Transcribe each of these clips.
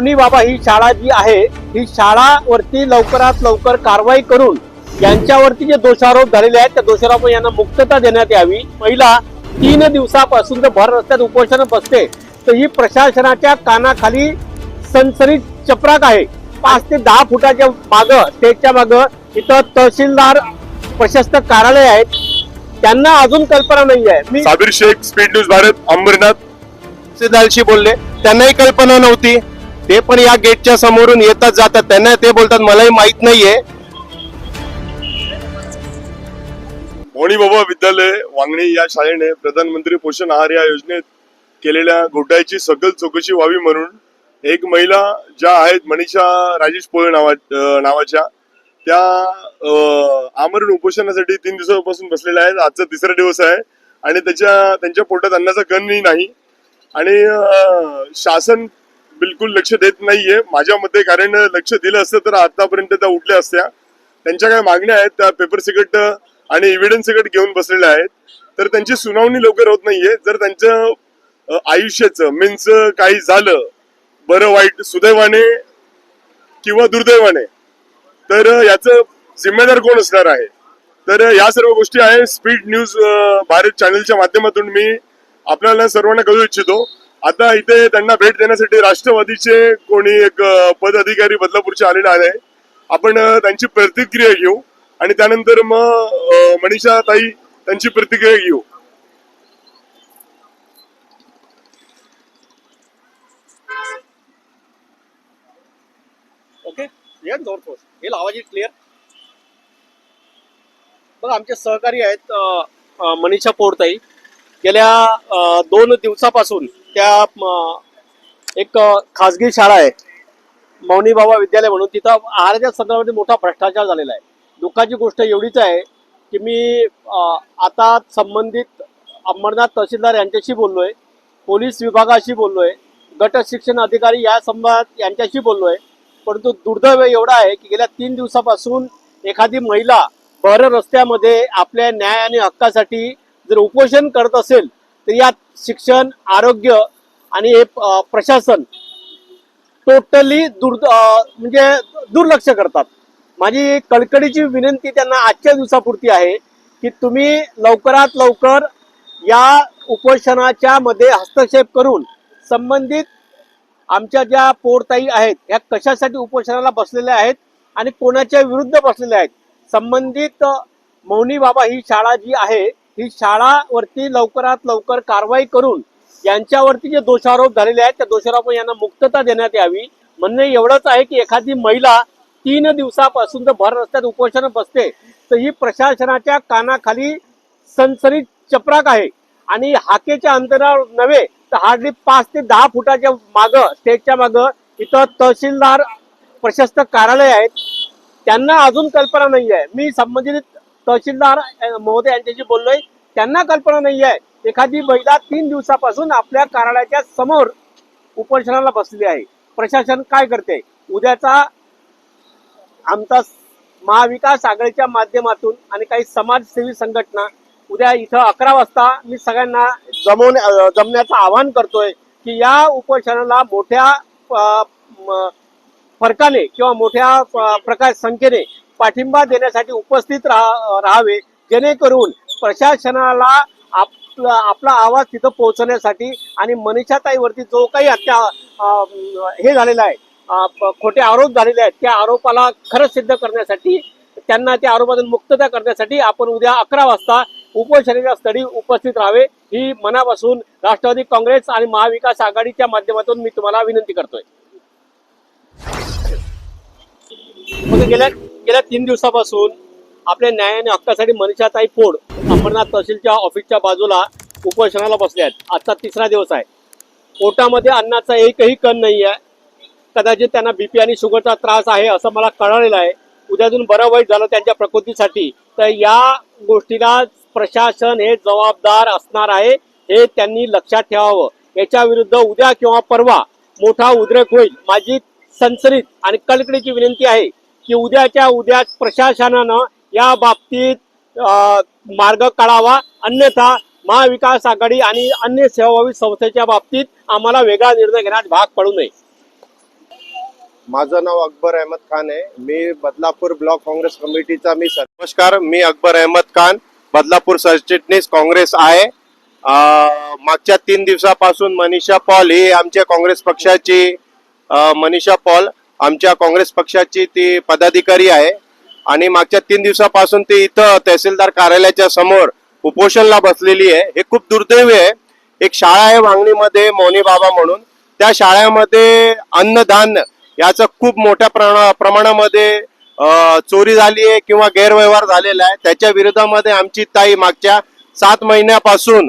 पुणे बाबा ही शाळा जी आहे ही शाळावरती लवकरात लवकर कारवाई करून यांच्यावरती जे दोषारोप झालेले आहेत त्या दोषारोप यांना मुक्तता देण्यात यावी. महिला तीन दिवसापासून जर भर रस्त्यात उपोषण बसते तर ही प्रशासनाच्या कानाखाली सनसनीत चपराक आहे. पाच ते दहा फुटाच्या माग स्टेजच्या माग इथं तहसीलदार प्रशस्त कार्यालय आहेत. त्यांना अजून कल्पना नाही आहे. मी साबिर शेख स्पीड न्यूज भारत अंबरनाथ. तहसीलदारशी बोलले. त्यांनाही कल्पना नव्हती. ते पण या गेटच्या समोरून येतात जातात. त्यांना ते बोलतात मलाही माहीत नाहीये. भोणी बाबा विद्यालय वांगणी या शाळेने प्रधानमंत्री पोषण आहार या योजनेत केलेल्या घोटाळ्याची सखल चौकशी व्हावी म्हणून एक महिला ज्या आहेत मनीषा राजेश पोळे नावा नावाच्या त्या आमरण उपोषणासाठी तीन दिवसापासून बसलेल्या आहेत. आजचा तिसरा दिवस आहे आणि त्याच्या त्यांच्या पोटात अन्नाचा कणही नाही. आणि शासन बिलकुल लक्ष देत नाहीये. माझ्या मते कारण लक्ष दिलं असतं तर आतापर्यंत त्या उठल्या असत्या. त्यांच्या काय मागण्या आहेत त्या पेपर सिकट आणि इव्हिडन्स सिकट घेऊन बसलेल्या आहेत. तर त्यांची सुनावणी लवकर होत नाहीये. जर त्यांचं आयुष्याचं मीन्स काही झालं बरं वाईट सुदैवाने किंवा दुर्दैवाने तर याचं जिम्मेदार कोण असणार आहे? तर या सर्व गोष्टी आहे स्पीड न्यूज भारत चॅनलच्या माध्यमातून मी आपल्याला सर्वांना कळू इच्छितो. आता इथे त्यांना भेट देण्यासाठी राष्ट्रवादीचे कोणी एक पदाधिकारी बदलापूरचे आलेले आहे आपण त्यांची प्रतिक्रिया घेऊ आणि त्यानंतर मग मनीषा ताई त्यांची प्रतिक्रिया घेऊ. ओके आवाज दोन क्लिअर बघा आमचे सहकारी आहेत मनीषा पोरताई. गेल्या दोन दिवसापासून त्या एक खाजगी शाळा आहे. मौनी बाबा विद्यालय म्हणून तिथं आहाराच्या संदर्भामध्ये मोठा भ्रष्टाचार झालेला आहे. दुःखाची गोष्ट एवढीच आहे की मी आता संबंधित अंबरनाथ तहसीलदार यांच्याशी बोललोय पोलीस विभागाशी बोललोय गट शिक्षण अधिकारी या संबंधात यांच्याशी बोललोय. परंतु दुर्दैव एवढा आहे की गेल्या तीन दिवसापासून एखादी महिला भर रस्त्यामध्ये आपल्या न्याय आणि हक्कासाठी जर उपोषण करत असेल तर यात शिक्षण आरोग्य आणि हे प्रशासन टोटली दुर् म्हणजे दुर्लक्ष करतात. माझी कळकळीची विनंती त्यांना आजच्या दिवसापुरती आहे की तुम्ही लवकरात लवकर या उपोषणाच्या मध्ये हस्तक्षेप करून संबंधित आमच्या ज्या पोरताई आहेत ह्या कशासाठी उपोषणाला बसलेल्या आहेत आणि कोणाच्या विरुद्ध बसलेल्या आहेत संबंधित मौनी बाबा ही शाळा जी आहे ही शाळावरती लवकरात लवकर कारवाई करून यांच्यावरती जे दोषारोप झालेले आहेत त्या दोषारोप यांना मुक्तता देण्यात यावी. म्हणणे एवढंच आहे की एखादी महिला तीन दिवसापासून जर भर रस्त्यात उपोषण बसते तर ही प्रशासनाच्या कानाखाली सनसनीत चपराक आहे. आणि हाकेच्या अंतरावर नव्हे तर हार्डली पाच ते दहा फुटाच्या माग स्टेजच्या माग इथं तहसीलदार प्रशस्त कार्यालय आहेत. त्यांना अजून कल्पना नाही आहे मी संबंधित तहसीलदार महोदय यांच्याशी बोललोय. त्यांना कल्पना नाही आहे एखादी महिला तीन दिवसापासून आपल्या कार्यालयाच्या समोर उपोषणाला बसली आहे. प्रशासन काय करते? उद्याचा आमचा महाविकास आघाडीच्या माध्यमातून आणि काही समाजसेवी संघटना उद्या इथं अकरा वाजता मी सगळ्यांना जमवण्या जमण्याचं आवाहन करतोय की या उपोषणाला मोठ्या फरकाने किंवा मोठ्या प्रकार संख्येने पाठिंबा देण्यासाठी उपस्थित राहा राहावे जेणेकरून प्रशासनाला आपला आपला आवाज तिथं पोहोचवण्यासाठी आणि मनीषाताईवरती जो काही हत्या हे झालेला आहे खोटे आरोप झालेले आहेत त्या आरोपाला खरं सिद्ध करण्यासाठी त्यांना त्या आरोपातून मुक्तता करण्यासाठी आपण उद्या अकरा वाजता उपोषणाच्या स्थळी उपस्थित राहावे ही मनापासून राष्ट्रवादी काँग्रेस आणि महाविकास आघाडीच्या माध्यमातून मी तुम्हाला विनंती करतोय. मग गेल्या गेल्या तीन दिवसापासून आपल्या न्याय आणि हक्कासाठी मनीषाताई फोड अंबरनाथ तहसीलच्या ऑफिसच्या बाजूला उपोषणाला बसले आहेत. आजचा तिसरा दिवस आहे. पोटामध्ये अन्नाचा एकही कण नाही आहे कदाचित त्यांना बीपी आणि शुगरचा त्रास आहे असं मला कळालेलं आहे. उद्यातून बरं वाईट झालं त्यांच्या प्रकृतीसाठी. तर या गोष्टीला प्रशासन हे जबाबदार असणार आहे हे त्यांनी लक्षात ठेवावं. याच्या विरुद्ध उद्या किंवा परवा मोठा उद्रेक होईल. माझी सनसनीत आणि कळकळीची विनंती आहे की उद्याच्या उद्या प्रशासनानं या बाबतीत मार्ग काढावा. अन्यथा महाविकास आघाडी आणि अन्य सेवाभावी संस्थेच्या बाबतीत आम्हाला वेगळा निर्णय घेण्यास भाग पडू नये. माझं नाव अकबर अहमद खान आहे. मी बदलापूर ब्लॉक काँग्रेस कमिटीचा मी सर- नमस्कार मी अकबर अहमद खान बदलापूर सरचिटणीस काँग्रेस आहे. मागच्या तीन दिवसापासून मनीषा पॉल ही आमच्या काँग्रेस पक्षाची मनीषा पॉल. आमच्या काँग्रेस पक्षाची ती पदाधिकारी आहे. आणि मागच्या तीन दिवसापासून ती इथं तहसीलदार कार्यालयाच्या समोर उपोषणला बसलेली आहे. हे खूप दुर्दैवी आहे. एक शाळा आहे वांगणीमध्ये मौनी बाबा म्हणून. त्या शाळेमध्ये अन्नधान्य याचं खूप मोठ्या प्रणा- प्रमाणामध्ये चोरी झाली आहे किंवा गैरव्यवहार झालेला आहे. त्याच्या विरोधामध्ये आमची ताई मागच्या सात महिन्यापासून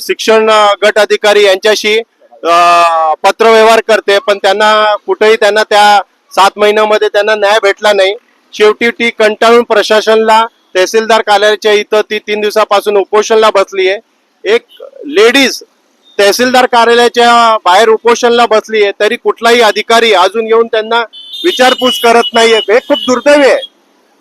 शिक्षण गट अधिकारी यांच्याशी पत्रव्यवहार करते पण त्यांना कुठेही त्यांना त्या सात महिन्यामध्ये त्यांना न्याय भेटला नाही. शेवटी ती कंटाळून प्रशासनला तहसीलदार कार्यालयाच्या इथं ती तीन दिवसापासून उपोषणला बसली आहे. एक लेडीज तहसीलदार कार्यालयाच्या बाहेर उपोषणला बसली आहे तरी कुठलाही अधिकारी अजून येऊन त्यांना विचारपूस करत नाहीये. हे खूप दुर्दैवी आहे.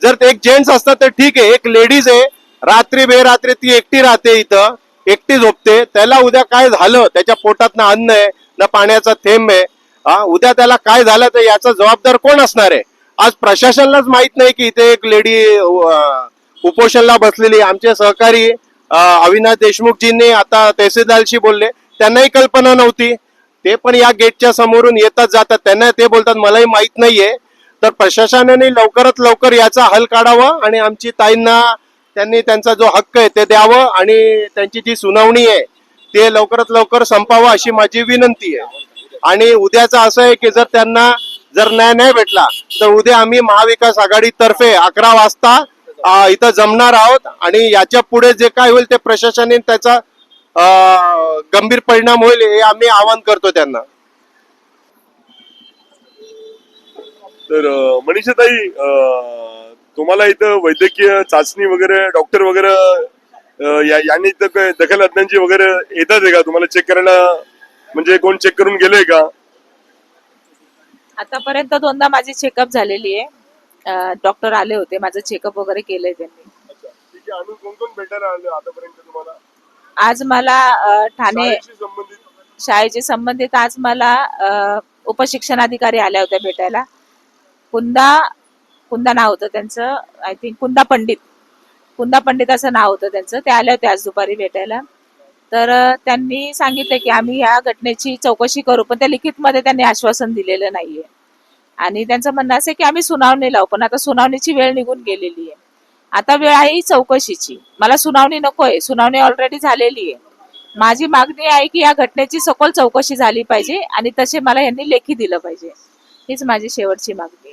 जर ते एक जेंट्स असतात तर ठीक आहे. एक लेडीज आहे. रात्री बेरात्री ती एकटी राहते इथं. एकटी झोपते त्याला उद्या काय झालं त्याच्या पोटात ना अन्न आहे ना पाण्याचा थेंब आहे हा उद्या त्याला काय झालं तर याचा जबाबदार कोण असणार आहे? आज प्रशासनालाच माहीत नाही की इथे एक लेडी उपोषणला बसलेली आमचे सहकारी अविनाश देशमुखजींनी आता तहसीलदारशी बोलले. त्यांनाही कल्पना नव्हती. ते पण या गेटच्या समोरून येतात जातात. त्यांना ते बोलतात मलाही माहीत नाहीये. तर प्रशासनाने लवकरात लवकर याचा हल काढावा आणि आमची ताईंना त्यांनी त्यांचा जो हक्क आहे ते द्यावं आणि त्यांची जी सुनावणी आहे ते लवकरात लवकर संपावं अशी माझी विनंती आहे. आणि उद्याचं असं आहे की जर त्यांना जर न्याय नाही भेटला तर उद्या आम्ही महाविकास आघाडी तर्फे अकरा वाजता इथं जमणार आहोत आणि याच्यापुढे जे काय होईल ते प्रशासनाने त्याचा गंभीर परिणाम होईल हे आम्ही आवाहन करतो त्यांना. तर अं, मनीषाताई तुम्हाला इथं वैद्यकीय चाचणी वगैरे डॉक्टर वगैरे यांनी इथं काय दखल अज्ञांची वगैरे येतात का? तुम्हाला चेक करायला म्हणजे कोण चेक करून गेले का? आतापर्यंत दोनदा माझी चेकअप झालेली आहे. डॉक्टर आले होते. माझं चेकअप वगैरे केलंय त्यांनी. आज मला ठाणे शाळेचे संबंधित? आज मला उपशिक्षणाधिकारी आल्या होत्या भेटायला. कुंदा कुंदा नाव होतं त्यांचं. I think Kunda Pandit. कुंदा पंडित असं नाव होतं त्यांचं. ते आले होते आज दुपारी भेटायला. तर त्यांनी सांगितलं की आम्ही या घटनेची चौकशी करू पण त्या लिखितमध्ये त्यांनी आश्वासन दिलेलं नाहीये. आणि त्यांचं म्हणणं असं की आम्ही सुनावणी लावू पण आता सुनावणीची वेळ निघून गेलेली आहे. आता वेळ आहे चौकशीची. मला सुनावणी नको आहे. सुनावणी ऑलरेडी झालेली आहे. माझी मागणी आहे की या घटनेची सखोल चौकशी झाली पाहिजे आणि तसे मला यांनी लेखी दिलं पाहिजे. हीच माझी शेवटची मागणी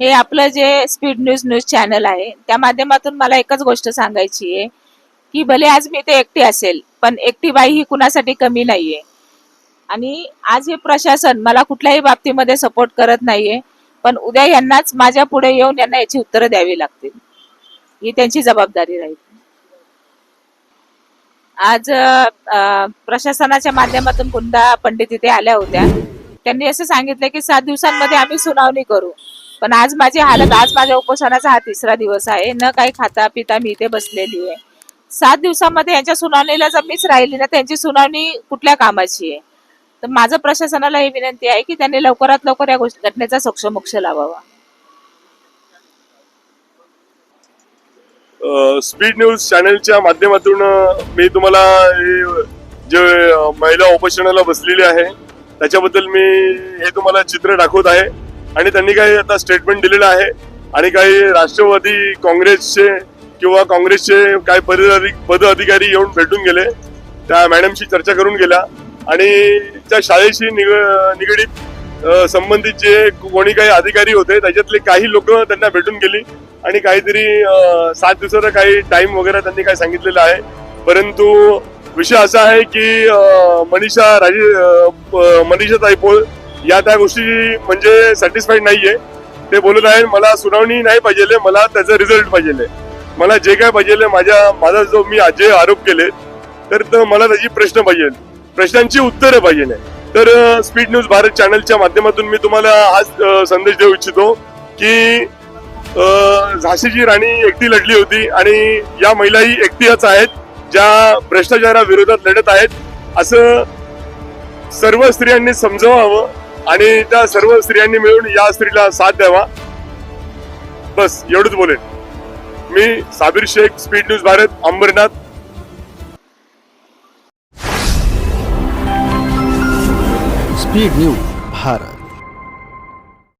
हे आपलं जे स्पीड न्यूज न्यूज चॅनल आहे त्या माध्यमातून मला एकच गोष्ट सांगायची आहे की भले आज मी ते एकटी असेल पण एकटी बाई ही कुणासाठी कमी नाहीये. आणि आज हे प्रशासन मला कुठल्याही बाबतीमध्ये सपोर्ट करत नाहीये पण उद्या यांनाच माझ्या पुढे येऊन यांना याची उत्तरं द्यावी लागतील. ही त्यांची जबाबदारी राहील. आज प्रशासनाच्या माध्यमातून कुंदा पंडित इथे आल्या होत्या. त्यांनी असं सांगितलं की सात दिवसांमध्ये आम्ही सुनावणी करू. पण आज माझी हालत आज माझ्या उपोषणाचा हा तिसरा दिवस आहे. न काही खाता पिता मी इथे बसलेली आहे. सात दिवसामध्ये यांच्या सुनावणीला जर मीच राहिली ना त्यांची सुनावणी कुठल्या कामाची आहे? तर माझं प्रशासनाला ही विनंती आहे की त्यांनी लवकरात लवकर या गोष्टी घटनेचा सक्षमोक्ष लावावा. स्पीड न्यूज चॅनलच्या माध्यमातून मी तुम्हाला जे महिला उपोषणाला बसलेली आहे त्याच्याबद्दल मी हे तुम्हाला चित्र दाखवत आहे. आणि त्यांनी काही आता स्टेटमेंट दिलेलं आहे. आणि काही राष्ट्रवादी काँग्रेसचे किंवा काँग्रेसचे काही पद पद अधिकारी येऊन भेटून गेले. त्या मॅडमशी चर्चा करून गेल्या. आणि त्या शाळेशी निग निगडीत संबंधित जे कोणी काही अधिकारी होते त्याच्यातले काही लोक त्यांना भेटून गेली. आणि काहीतरी सात दिवसाचा काही टाइम वगैरे त्यांनी काय सांगितलेलं आहे. परंतु विषय असा आहे की मनीषा राजे मनीषा ताईपोळ या त्या गोष्टी म्हणजे सॅटिस्फाईड नाहीये. ते बोलत आहे मला सुनावणी नाही पाहिजे मला त्याचा रिझल्ट पाहिजे मला जे काय पाहिजे माझ्या माझा जो मी जे आरोप केले तर मला त्याची प्रश्न पाहिजे. प्रश्नांची उत्तरं पाहिजे तर स्पीड न्यूज भारत चॅनलच्या माध्यमातून मी तुम्हाला आज संदेश देऊ इच्छितो की झाशीची राणी एकटी लढली होती आणि या महिलाही एकटीच आहेत ज्या भ्रष्टाचाराविरोधात लढत आहेत. असं सर्व स्त्रियांनी समजावावं आणि त्या सर्व स्त्रियांनी मिळून या स्त्रीला साथ द्यावा. बस एवढंच बोलेन. मी Sabir Shaikh speed news Bharat Ambarnath. Speed news Bharat.